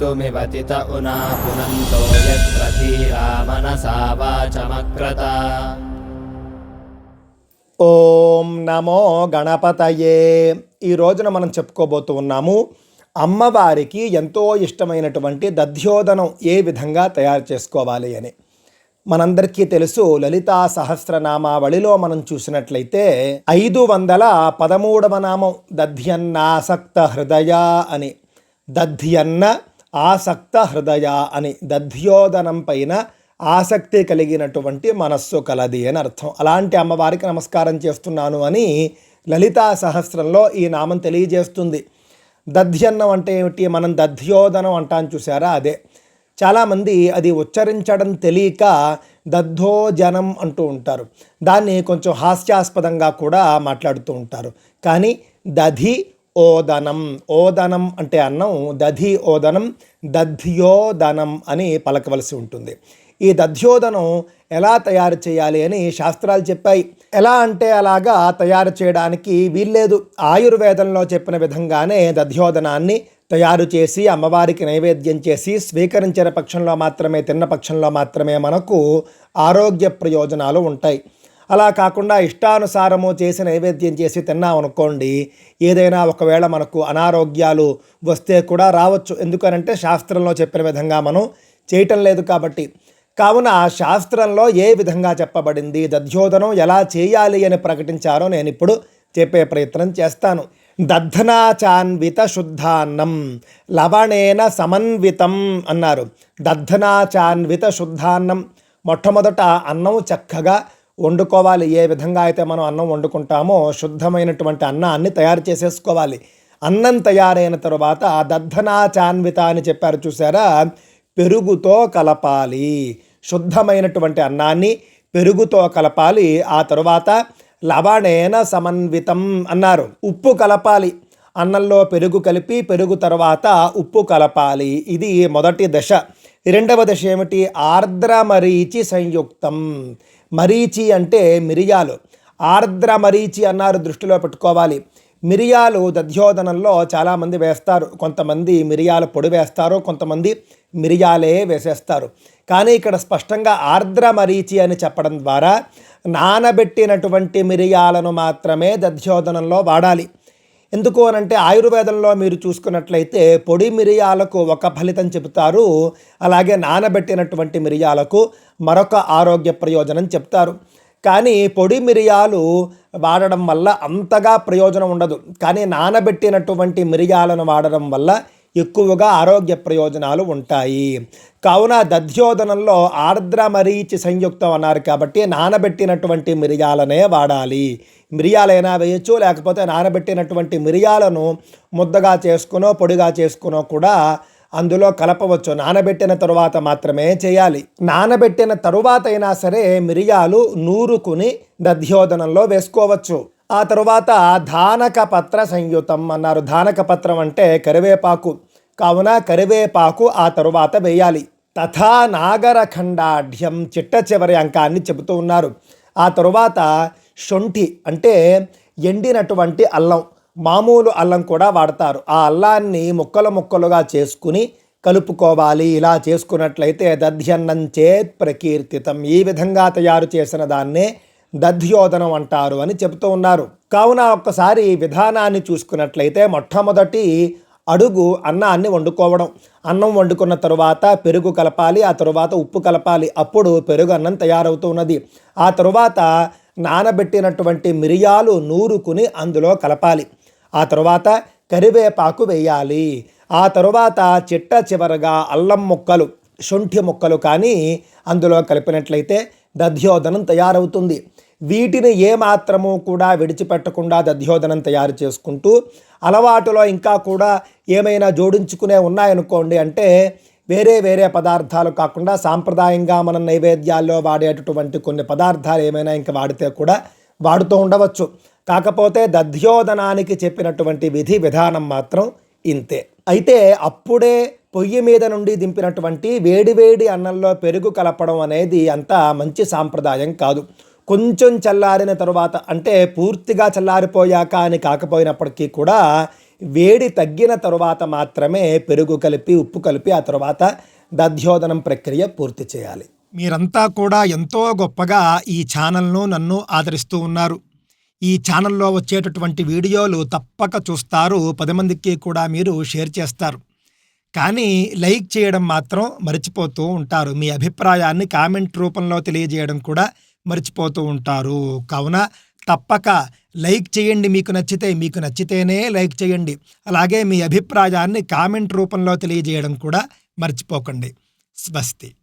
कर्तुमिवतित उना पुनन्तो यत्र धीरा मनसा वाचमक्रत ఓం నమో గణపతయే ఈ రోజున మనం చెప్పుకోబోతూ ఉన్నాము అమ్మవారికి ఎంతో ఇష్టమైనటువంటి దధ్యోదనం ఏ విధంగా తయారు చేసుకోవాలి అని మనందరికీ తెలుసు లలితా సహస్రనామావళిలో మనం చూసినట్లయితే ఐదు వందల పదమూడవ నామం దధ్యన్నాసక్త హృదయ అని దధ్యన్న ఆసక్త హృదయ అని దధ్యోదనం పైన ఆసక్తి కలిగినటువంటి మనస్సు కలది అని అర్థం. అలాంటి అమ్మవారికి నమస్కారం చేస్తున్నాను అని లలితా సహస్రంలో ఈ నామం తెలియజేస్తుంది. దధ్యన్నం అంటే ఏమిటి? మనం దధ్యోదనం అంటాను చూసారా అదే. చాలామంది అది ఉచ్చరించడం తెలియక దద్దోజనం అంటూ ఉంటారు. దాన్ని కొంచెం హాస్యాస్పదంగా కూడా మాట్లాడుతూ ఉంటారు. కానీ దధి ఓదనం. ఓదనం అంటే అన్నం దధి ఓదనం దధ్యోదనం అని పలకవలసి ఉంటుంది. ఈ దధ్యోదనం ఎలా తయారు చేయాలి అని శాస్త్రాలు చెప్పాయి. ఎలా అంటే అలాగా తయారు చేయడానికి వీల్లేదు. ఆయుర్వేదంలో చెప్పిన విధంగానే దధ్యోదనాన్ని తయారు చేసి అమ్మవారికి నైవేద్యం చేసి స్వీకరించిన పక్షంలో మాత్రమే తిన్న పక్షంలో మాత్రమే మనకు ఆరోగ్య ప్రయోజనాలు ఉంటాయి. అలా కాకుండా ఇష్టానుసారము చేసి నైవేద్యం చేసి తిన్నామనుకోండి ఏదైనా ఒకవేళ మనకు అనారోగ్యాలు వస్తే కూడా రావచ్చు. ఎందుకనంటే శాస్త్రంలో చెప్పిన విధంగా మనం చేయటం లేదు కాబట్టి. కావున శాస్త్రంలో ఏ విధంగా చెప్పబడింది దధ్యోదనం ఎలా చేయాలి అని ప్రకటించారో నేను ఇప్పుడు చెప్పే ప్రయత్నం చేస్తాను. దద్ధనాచాన్విత శుద్ధాన్నం లవణేన సమన్వితం అన్నారు. దద్ధనాచాన్విత శుద్ధాన్నం మొట్టమొదట అన్నం చక్కగా వండుకోవాలి. ఏ విధంగా అయితే మనం అన్నం వండుకుంటామో శుద్ధమైనటువంటి అన్నాన్ని తయారు చేసేసుకోవాలి. అన్నం తయారైన తరువాత దద్ధనాచాన్విత అని చెప్పారు చూసారా? పెరుగుతో కలపాలి. శుద్ధమైనటువంటి అన్నాన్ని పెరుగుతో కలపాలి. ఆ తరువాత లవణేన సమన్వితం అన్నారు. ఉప్పు కలపాలి. అన్నంలో పెరుగు కలిపి పెరుగు తర్వాత ఉప్పు కలపాలి. ఇది మొదటి దశ. రెండవ దశ ఏమిటి? ఆర్ద్ర మరీచి సంయుక్తం. మరీచి అంటే మిరియాలు. ఆర్ద్ర మరీచి అన్నారు దృష్టిలో పెట్టుకోవాలి. మిరియాలు దధ్యోదనంలో చాలామంది వేస్తారు. కొంతమంది మిరియాల పొడి వేస్తారు. కొంతమంది మిరియాలే వేసేస్తారు. కానీ ఇక్కడ స్పష్టంగా ఆర్ద్ర మరీచి అని చెప్పడం ద్వారా నానబెట్టినటువంటి మిరియాలను మాత్రమే దధ్యోదనంలో వాడాలి. ఎందుకు అనంటే ఆయుర్వేదంలో మీరు చూసుకున్నట్లయితే పొడి మిరియాలకు ఒక ఫలితం చెబుతారు. అలాగే నానబెట్టినటువంటి మిరియాలకు మరొక ఆరోగ్య ప్రయోజనం చెప్తారు. కానీ పొడి మిరియాలు వాడడం వల్ల అంతగా ప్రయోజనం ఉండదు. కానీ నానబెట్టినటువంటి మిరియాలను వాడడం వల్ల ఎక్కువగా ఆరోగ్య ప్రయోజనాలు ఉంటాయి. కావున దధ్యోదనంలో ఆర్ద్ర మరీచి సంయుక్తం అన్నారు కాబట్టి నానబెట్టినటువంటి మిరియాలనే వాడాలి. మిరియాలైనా వేయచ్చు లేకపోతే నానబెట్టినటువంటి మిరియాలను ముద్దగా చేసుకునో పొడిగా చేసుకునో కూడా అందులో కలపవచ్చు. నానబెట్టిన తరువాత మాత్రమే చేయాలి. నానబెట్టిన తరువాత అయినా సరే మిరియాలు నూరుకుని దధ్యోదనంలో వేసుకోవచ్చు. ఆ తరువాత ధానక పత్ర సంయుతం అన్నారు. ధానక పత్రం అంటే కరివేపాకు. కావున కరివేపాకు ఆ తరువాత వేయాలి. తథా నాగరఖండాఢ్యం చిట్ట చివరి అంకాన్ని చెబుతూ ఉన్నారు. ఆ తరువాత శొంఠి అంటే ఎండినటువంటి అల్లం మామూలు అల్లం కూడా వాడతారు. ఆ అల్లాన్ని ముక్కలు ముక్కలుగా చేసుకుని కలుపుకోవాలి. ఇలా చేసుకున్నట్లయితే దధ్యన్నం చేత్ ప్రకీర్తితం. ఈ విధంగా తయారు చేసిన దాన్నే దధ్యోదనం అంటారు అని చెబుతూ ఉన్నారు. కావున ఒక్కసారి విధానాన్ని చూసుకున్నట్లయితే మొట్టమొదటి అడుగు అన్నాన్ని వండుకోవడం. అన్నం వండుకున్న తరువాత పెరుగు కలపాలి ఆ తరువాత ఉప్పు కలపాలి. అప్పుడు పెరుగు అన్నం తయారవుతున్నది. ఆ తరువాత నానబెట్టినటువంటి మిరియాలు నూరుకుని అందులో కలపాలి. ఆ తరువాత కరివేపాకు వేయాలి. ఆ తరువాత చిట్ట చివరగా అల్లం ముక్కలు శొంఠి ముక్కలు కానీ అందులో కలిపినట్లయితే దధ్యోధనం తయారవుతుంది. వీటిని ఏమాత్రము కూడా విడిచిపెట్టకుండా దధ్యోధనం తయారు చేసుకుంటూ అలవాటులో ఇంకా కూడా ఏమైనా జోడించుకునే ఉన్నాయనుకోండి అంటే వేరే వేరే పదార్థాలు కాకుండా సాంప్రదాయంగా మనం నైవేద్యాల్లో వాడేటటువంటి కొన్ని పదార్థాలు ఏమైనా ఇంకా వాడితే కూడా వాడుతూ ఉండవచ్చు. కాకపోతే దధ్యోదనానికి చెప్పినటువంటి విధి విధానం మాత్రం ఇంతే. అయితే అప్పుడే పొయ్యి మీద నుండి దింపినటువంటి వేడివేడి అన్నంలో పెరుగు కలపడం అనేది అంత మంచి సాంప్రదాయం కాదు. కొంచెం చల్లారిన తరువాత అంటే పూర్తిగా చల్లారిపోయాక అని కాకపోయినప్పటికీ కూడా వేడి తగ్గిన తరువాత మాత్రమే పెరుగు కలిపి ఉప్పు కలిపి ఆ తర్వాత దధ్యోదనం ప్రక్రియ పూర్తి చేయాలి. మీరంతా కూడా ఎంతో గొప్పగా ఈ ఛానల్ను నన్ను ఆదరిస్తూ ఉన్నారు. ఈ ఛానల్లో వచ్చేటటువంటి వీడియోలు తప్పక చూస్తారు. పది మందికి కూడా మీరు షేర్ చేస్తారు. కానీ లైక్ చేయడం మాత్రం మర్చిపోతూ ఉంటారు. మీ అభిప్రాయాన్ని కామెంట్ రూపంలో తెలియజేయడం కూడా మర్చిపోతూ ఉంటారు. కావున తప్పక లైక్ చేయండి. మీకు నచ్చితే మీకు నచ్చితేనే లైక్ చేయండి. అలాగే మీ అభిప్రాయాన్ని కామెంట్ రూపంలో తెలియజేయడం కూడా మర్చిపోకండి. స్వస్తి.